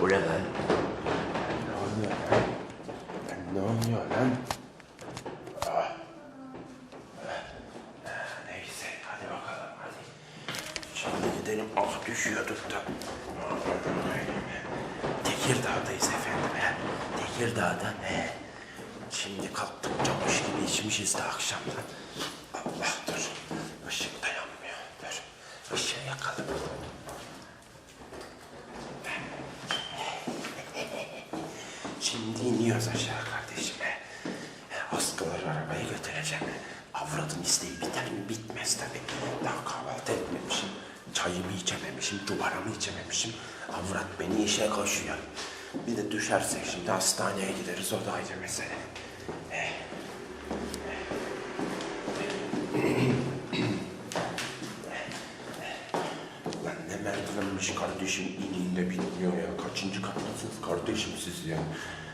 Bu ne lan? Ne oluyor lan? Ne oluyor lan? Ah. Neyse hadi bakalım hadi. Şimdi gidelim. Ah düşüyorduk da. Tekirdağ'dayız efendim. He. Tekirdağ'da. He. Şimdi kalktık çamış gibi içmişiz de akşamdan. Allah dur. Işık da yanmıyor. Dur. Işığı yakalım. İniyoruz aşağı kardeşim. he. He, Askıları arabaya götüreceğim. Avradın isteği biter mi? Bitmez tabii. Daha kahvaltı etmemişim. Çayımı içememişim, cubaramı içememişim. Avrat beni işe koşuyor. Bir de düşersek şimdi hastaneye gideriz. O da ayrı mesele. He. Lan ne merdivenmiş kardeşim iniğinde bitmiyor ya. Kaçıncı kattasınız kardeşim siz ya?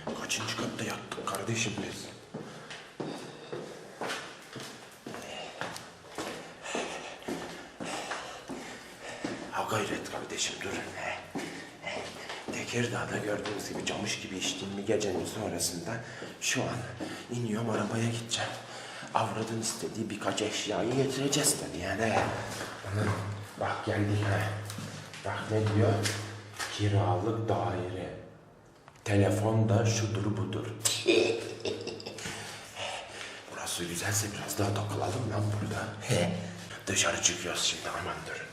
Kaçıncı katta yattık kardeşim biz? Ha gayret kardeşim durun. Tekirdağ'da gördüğünüz gibi camış gibi içtiğim bir gecenin sonrasında şu an iniyorum arabaya gideceğim. Avradın istediği birkaç eşyayı getireceğiz tabii yani. Ana, bak geldik ha. Bak ne diyor? Kiralık daire. Telefon da şudur budur. Burası güzelse biraz daha takılalım lan burada. Dışarı çıkıyoruz şimdi aman durun.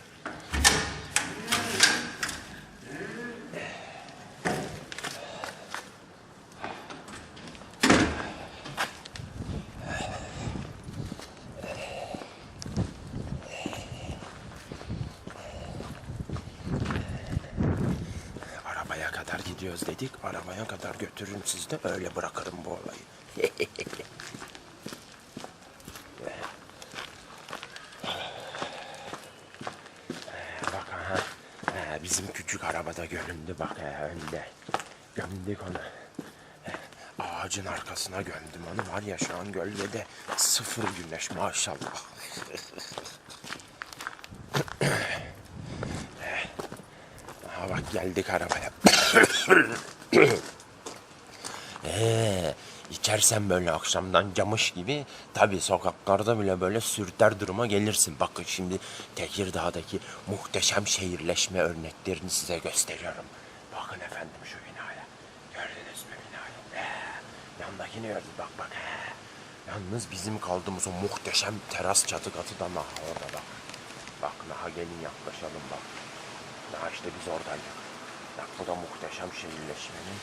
Arabaya kadar gidiyoruz dedik. Arabaya kadar götürürüm sizi de öyle bırakırım bu olayı. bak aha. He, bizim küçük arabada göründü bak he, önde. Gömdük onu. He, Ağacın arkasına gömdüm onu var ya şu an gölgede sıfır güneş maşallah. Geldik arabaya. Ee, içersen böyle akşamdan camış gibi tabi sokaklarda bile böyle sürter duruma gelirsin. Bakın şimdi Tekirdağ'daki muhteşem şehirleşme örneklerini size gösteriyorum. Bakın efendim şu binaya. Gördünüz mü binayı? Ee, yandakini gördünüz bak bak. Ee. Yalnız bizim kaldığımız o muhteşem teras çatı katı da naha orada bak. Bak naha gelin yaklaşalım bak. Daha işte biz oradaydık. Bak bu da muhteşem şehirleşmenin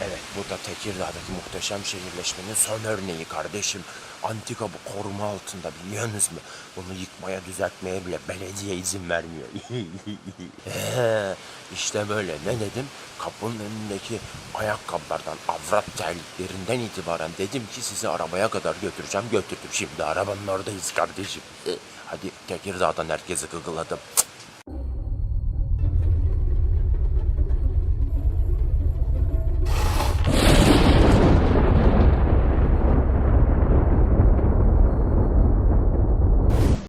Evet, bu da Tekirdağ'daki muhteşem şehirleşmenin son örneği kardeşim. Antika bu koruma altında biliyorsunuz mu? Bunu yıkmaya, düzeltmeye bile belediye izin vermiyor. İşte böyle ne dedim? Kapının önündeki ayakkabılardan, avrat terliklerinden itibaren dedim ki sizi arabaya kadar götüreceğim. Götürdüm. Şimdi arabanın oradayız kardeşim. Hadi Tekirdağ'dan herkesi gıgıladım.